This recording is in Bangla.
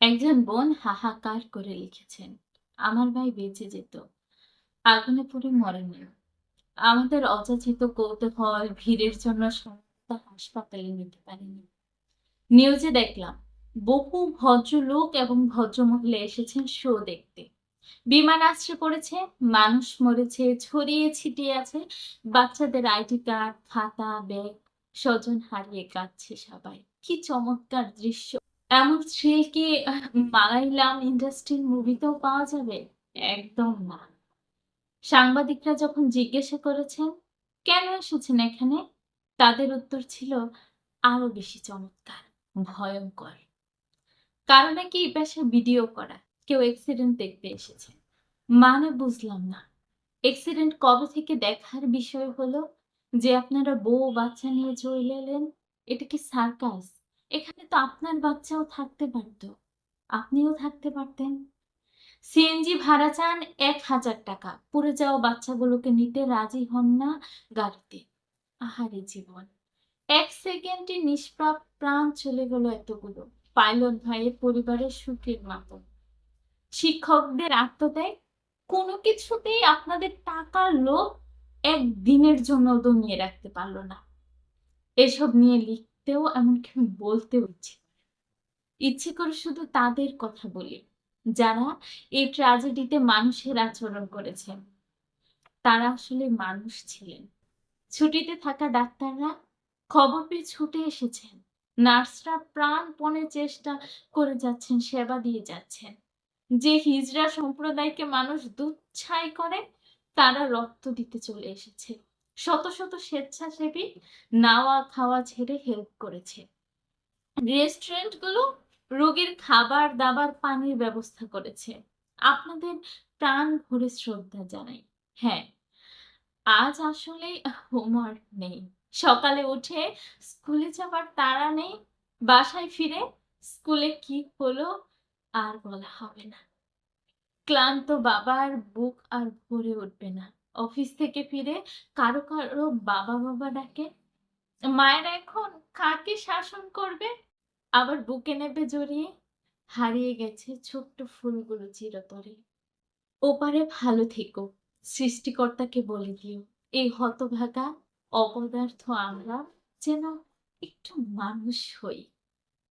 একজন বোন হাহাকার করে লিখেছেন, আমার ভাই বেঁচে যেত, আগুনে পুড়ে মরেনি। আমাদের অযাচিত কৌতূহল, ভিড়ের জন্য হাসপাতালে নিতে পারেনি। নিউজে দেখলাম, বহু ভদ্রলোক এবং ভদ্রমহিলা এসেছেন শো দেখতে। বিমান আশ্রয় পড়েছে, মানুষ মরেছে, ছড়িয়ে ছিটিয়ে আছে, বাচ্চাদের আইডি কার্ড, খাতা, ব্যাগ, স্বজন হারিয়ে কাঁদছে সবাই। কি চমৎকার দৃশ্য! এমন থ্রিল কি আহ, মালায়ালাম ইন্ডাস্ট্রির মুভিতেও পাওয়া যাবে? একদম না। সাংবাদিকরা যখন জিজ্ঞাসা করেছেন কেন এসেছেন এখানে? তাদের উত্তর ছিল আরও বেশি চমৎকার ভয়ঙ্কর। কারণ নাকি পেশা ভিডিও করা কেউ অ্যাক্সিডেন্ট দেখতে এসেছে। মানে বুঝলাম না। অ্যাক্সিডেন্ট কবে থেকে দেখার বিষয় হলো? যে আপনারা বউ বাচ্চা নিয়ে চলে এলেন এটা কি সার্কাস? এখানে তো আপনার বাচ্চাও থাকতে পারতো। আপনিও থাকতে পারতেন। সিএনজি ভাড়া চান এক হাজার টাকা। পুড়ে যাওয়া বাচ্চাগুলোকে নিতে রাজি হন না গাড়িতে। আহারে জীবন। এক সেকেন্ডে নিষ্পাপ প্রাণ চলে গেল এতগুলো। পাইলট ভাইয়ের পরিবারের সুখের মতো। শিক্ষকদের আত্মত্যাগ, কোনো কিছুতেই আপনাদের টাকার লোভ একদিনের জন্য দমিয়ে রাখতে পারল না। এসব নিয়ে লিখতেও এমনকি বলতেও ইচ্ছে। ইচ্ছে করে শুধু তাদের কথা বলি, যারা এই ট্র্যাজেডিতে মানুষের আচরণ করেছেন। তারা আসলে মানুষ ছিলেন। ছুটিতে থাকা ডাক্তাররা খবর পেয়ে ছুটে এসেছেন। নার্সরা প্রাণপণে চেষ্টা করে যাচ্ছেন, সেবা দিয়ে যাচ্ছেন। যে হিজড়া সম্প্রদায়কে মানুষ দুচ্ছাই করে, তারা রক্ত দিতে চলে এসেছে। শত শত স্বেচ্ছাসেবী নাওয়া খাওয়া ছেড়ে হেল্প করেছে। রেস্টুরেন্টগুলো রোগীর খাবার দাবার পানির ব্যবস্থা করেছে। আপনাদের প্রাণ ভরে শ্রদ্ধা জানাই। হ্যাঁ আজ আসলে হোমওয়ার্ক নেই। সকালে উঠে স্কুলে যাবার তাড়া নেই। বাসায় ফিরে স্কুলে কি হলো আর বলা হবে না। ক্লান্ত বাবার বুক আর ভরে উঠবে না। অফিস থেকে ফিরে কারও কারও বাবা বাবা ডাকে, মায়ের এখন কাকে শাসন করবে? আবার বুকে নেবে জড়িয়ে, হারিয়ে গেছে ছোট্ট ফুলগুলো চিরতরে। ওপারে ভালো থেকো, সৃষ্টিকর্তাকে বলে দিও, এই হতভাগা, অপদার্থ আমরা যেন একটু মানুষ হই।